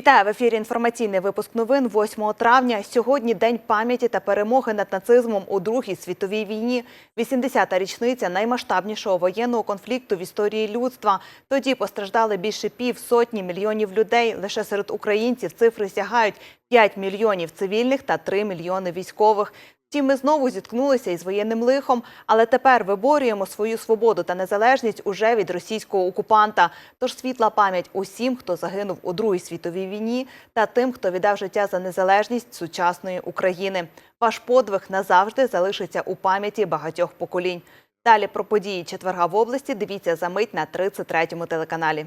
Вітаю в ефірі. Інформаційний випуск новин 8 травня. Сьогодні день пам'яті та перемоги над нацизмом у Другій світовій війні. 80-та річниця наймасштабнішого воєнного конфлікту в історії людства. Тоді постраждали більше пів сотні мільйонів людей. Лише серед українців цифри сягають 5 мільйонів цивільних та 3 мільйони військових. Втім, ми знову зіткнулися із воєнним лихом, але тепер виборюємо свою свободу та незалежність уже від російського окупанта. Тож світла пам'ять усім, хто загинув у Другій світовій війні, та тим, хто віддав життя за незалежність сучасної України. Ваш подвиг назавжди залишиться у пам'яті багатьох поколінь. Далі про події четверга в області дивіться за мить на 33-му телеканалі.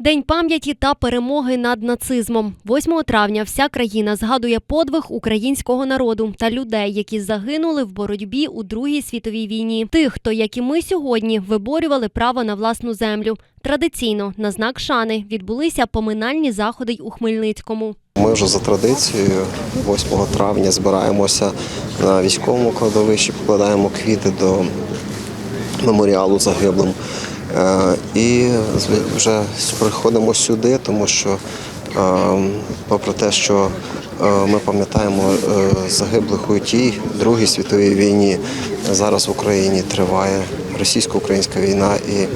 День пам'яті та перемоги над нацизмом. 8 травня вся країна згадує подвиг українського народу та людей, які загинули в боротьбі у Другій світовій війні. Тих, хто, як і ми сьогодні, виборювали право на власну землю. Традиційно на знак шани відбулися поминальні заходи й у Хмельницькому. Ми вже за традицією 8 травня збираємося на військовому кладовищі, покладаємо квіти до меморіалу загиблим. Е, І вже приходимо сюди, тому що, е, попри те, що е, ми пам'ятаємо загиблих у тій Другій світовій війні, зараз в Україні триває російсько-українська війна, і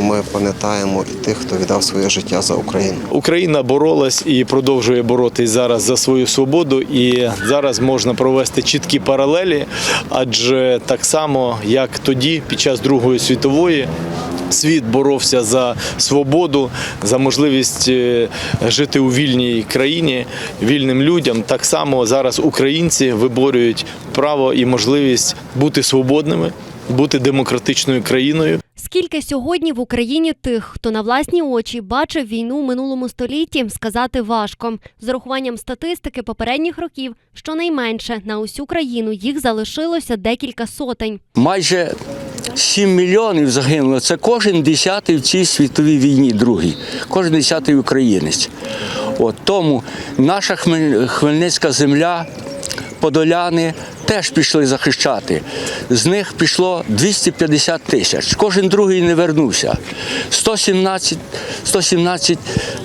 ми пам'ятаємо і тих, хто віддав своє життя за Україну. Україна боролась і продовжує боротись зараз за свою свободу. І зараз можна провести чіткі паралелі, адже так само, як тоді, під час Другої світової. Світ боровся за свободу, за можливість е, жити у вільній країні, вільним людям. Так само зараз українці виборюють право і можливість бути свободними, бути демократичною країною. Скільки сьогодні в Україні тих, хто на власні очі бачив війну в минулому столітті, сказати важко. З урахуванням статистики попередніх років, щонайменше на усю країну їх залишилося декілька сотень. майже 7 мільйонів загинуло. Це кожен десятий в цій світовій війні, другій, кожен десятий українець. От тому наша Хмель- Хмельницька земля, подоляни теж пішли захищати. З них пішло 250 тисяч. Кожен другий не вернувся. 117, 117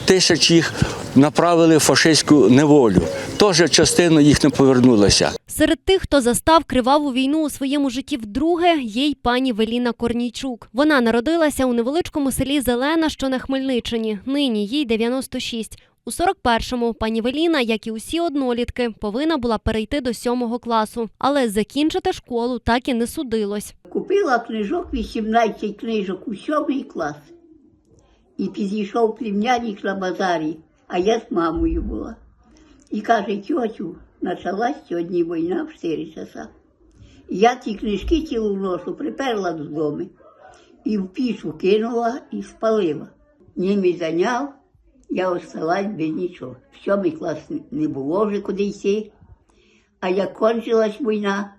тисяч їх направили в фашистську неволю. Теж частина їх не повернулася. Серед тих, хто застав криваву війну у своєму житті вдруге, є й пані Веліна Корнійчук. Вона народилася у невеличкому селі Зелена, що на Хмельниччині. Нині їй 96. У 41-му пані Веліна, як і усі однолітки, повинна була перейти до сьомого класу, але закінчити школу так і не судилось. Купила книжок 18 книжок у сьомий клас. І підійшов племянник на базарі, а я з мамою була. І каже, тьотю, почалась сьогодні війна в 4 часа. Я ці книжки цілу ношу приперла додому. І в пічу кинула і спалила. Німець зайняв, я осталась без нічого. В сьомий клас не було вже куди йти. А як кончилась війна,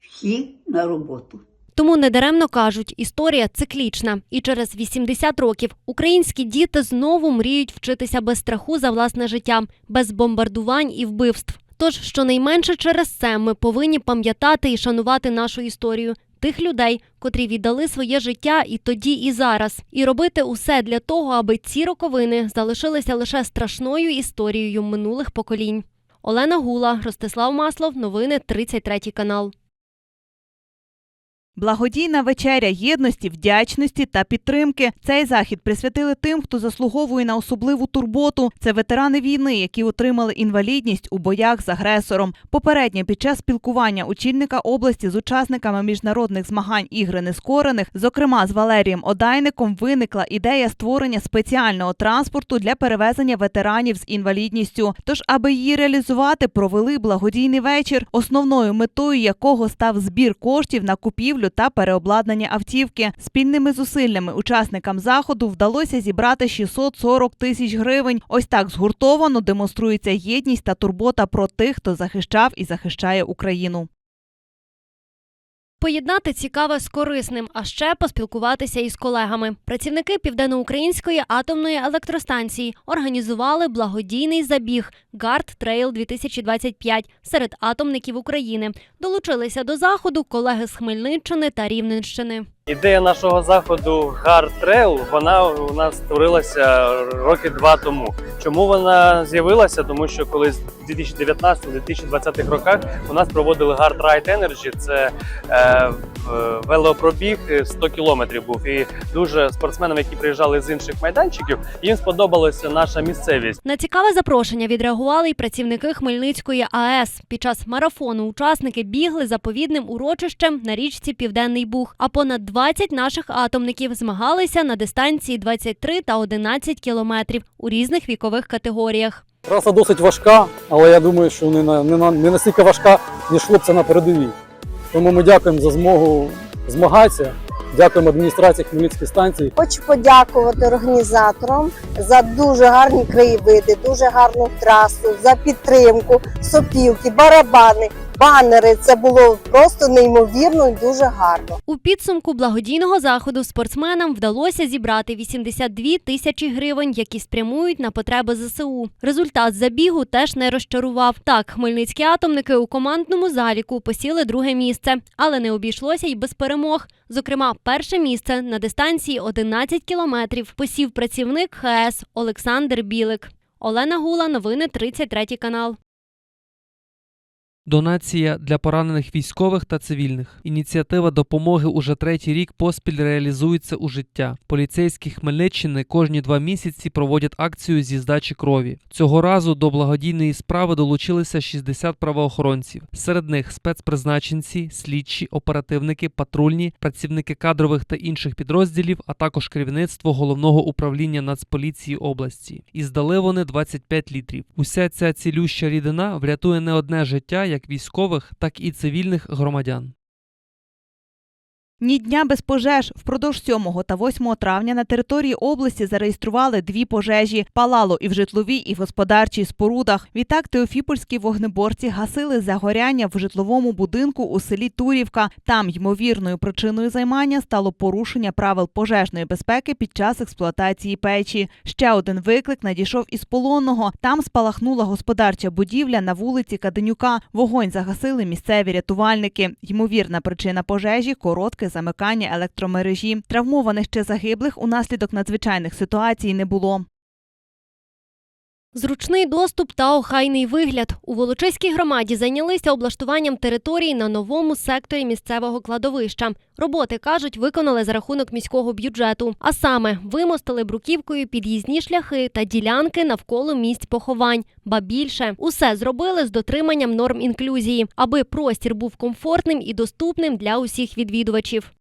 всі на роботу. Тому недаремно кажуть, історія циклічна. І через 80 років українські діти знову мріють вчитися без страху за власне життя, без бомбардувань і вбивств. Тож, щонайменше через це ми повинні пам'ятати і шанувати нашу історію. Тих людей, котрі віддали своє життя і тоді, і зараз, і робити усе для того, аби ці роковини залишилися лише страшною історією минулих поколінь. Олена Гула, Ростислав Маслов, новини 33 канал. Благодійна вечеря єдності, вдячності та підтримки. Цей захід присвятили тим, хто заслуговує на особливу турботу. Це ветерани війни, які отримали інвалідність у боях з агресором. Попередньо під час спілкування очільника області з учасниками міжнародних змагань ігри нескорених, зокрема з Валерієм Одайником, виникла ідея створення спеціального транспорту для перевезення ветеранів з інвалідністю. Тож, аби її реалізувати, провели благодійний вечір, основною метою якого став збір коштів на купівлю та переобладнання автівки. Спільними зусиллями учасникам заходу вдалося зібрати 640 тисяч гривень. Ось так згуртовано демонструється єдність та турбота про тих, хто захищав і захищає Україну. Поєднати цікаве з корисним, а ще поспілкуватися із колегами. Працівники Південноукраїнської атомної електростанції організували благодійний забіг Гард Трейл 2025 серед атомників України. Долучилися до заходу колеги з Хмельниччини та Рівненщини. Ідея нашого заходу Гар Трейл вона у нас створилася роки два тому. Чому вона з'явилася? Тому що колись в 2019-2020 роках у нас проводили Hard Ride Energy. Це е, велопробіг 100 кілометрів був. І дуже спортсменам, які приїжджали з інших майданчиків, їм сподобалася наша місцевість. На цікаве запрошення відреагували й працівники Хмельницької АЕС. Під час марафону учасники бігли заповідним урочищем на річці Південний Буг. А понад 20 наших атомників змагалися на дистанції 23 та 11 кілометрів у різних вікових категоріях. Траса досить важка, але я думаю, що не, на, не, на, не настільки важка, ніж хлопця на передовій. Тому ми дякуємо за змогу змагатися. Дякуємо адміністрації Хмельницької станції. Хочу подякувати організаторам за дуже гарні краєвиди, дуже гарну трасу, за підтримку, сопілки, барабани, банери. Це було просто неймовірно і дуже гарно. У підсумку благодійного заходу спортсменам вдалося зібрати 82 тисячі гривень, які спрямують на потреби ЗСУ. Результат забігу теж не розчарував. Так, хмельницькі атомники у командному заліку посіли друге місце, але не обійшлося й без перемог. Зокрема, перше місце на дистанції 11 кілометрів посів працівник ХС Олександр Білик. Олена Гула, новини 33 канал. Донація для поранених військових та цивільних. Ініціатива допомоги уже третій рік поспіль реалізується у життя. Поліцейські Хмельниччини кожні два місяці проводять акцію зі здачі крові. Цього разу до благодійної справи долучилися 60 правоохоронців. Серед них спецпризначенці, слідчі, оперативники, патрульні, працівники кадрових та інших підрозділів, а також керівництво головного управління Нацполіції області. І здали вони 25 літрів. Уся ця цілюща рідина врятує не одне життя як військових, так і цивільних громадян. Ні дня без пожеж. Впродовж 7 та 8 травня на території області зареєстрували дві пожежі. Палало і в житловій, і в господарчій спорудах. Відтак теофіпольські вогнеборці гасили загоряння в житловому будинку у селі Турівка. Там ймовірною причиною займання стало порушення правил пожежної безпеки під час експлуатації печі. Ще один виклик надійшов із полонного. Там спалахнула господарча будівля на вулиці Каденюка. Вогонь загасили місцеві рятувальники. Ймовірна причина пожежі коротке замикання електромережі. Травмованих чи загиблих унаслідок надзвичайних ситуацій не було. Зручний доступ та охайний вигляд у Волочиській громаді зайнялися облаштуванням території на новому секторі місцевого кладовища. Роботи кажуть, виконали за рахунок міського бюджету. А саме вимостили бруківкою під'їзні шляхи та ділянки навколо місць поховань. Ба більше усе зробили з дотриманням норм інклюзії, аби простір був комфортним і доступним для усіх відвідувачів.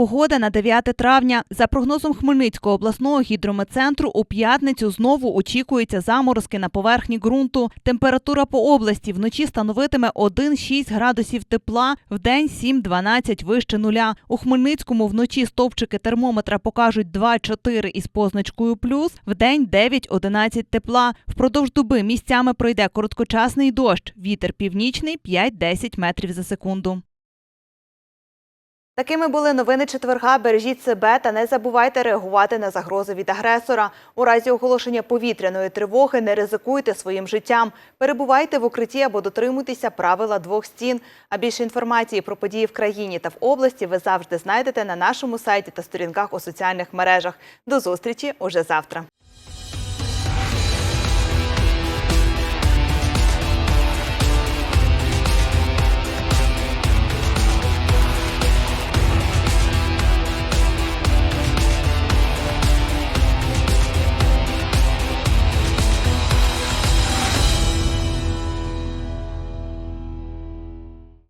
Погода на 9 травня. За прогнозом Хмельницького обласного гідрометцентру, у п'ятницю знову очікуються заморозки на поверхні ґрунту. Температура по області вночі становитиме 1-6 градусів тепла, вдень 7-12 вище нуля. У Хмельницькому вночі стовпчики термометра покажуть 2-4 із позначкою плюс, вдень 9-11 тепла. Впродовж доби місцями пройде короткочасний дощ. Вітер північний 5-10 метрів за секунду. Такими були новини четверга. Бережіть себе та не забувайте реагувати на загрози від агресора. У разі оголошення повітряної тривоги не ризикуйте своїм життям. Перебувайте в укритті або дотримуйтеся правила двох стін. А більше інформації про події в країні та в області ви завжди знайдете на нашому сайті та сторінках у соціальних мережах. До зустрічі уже завтра.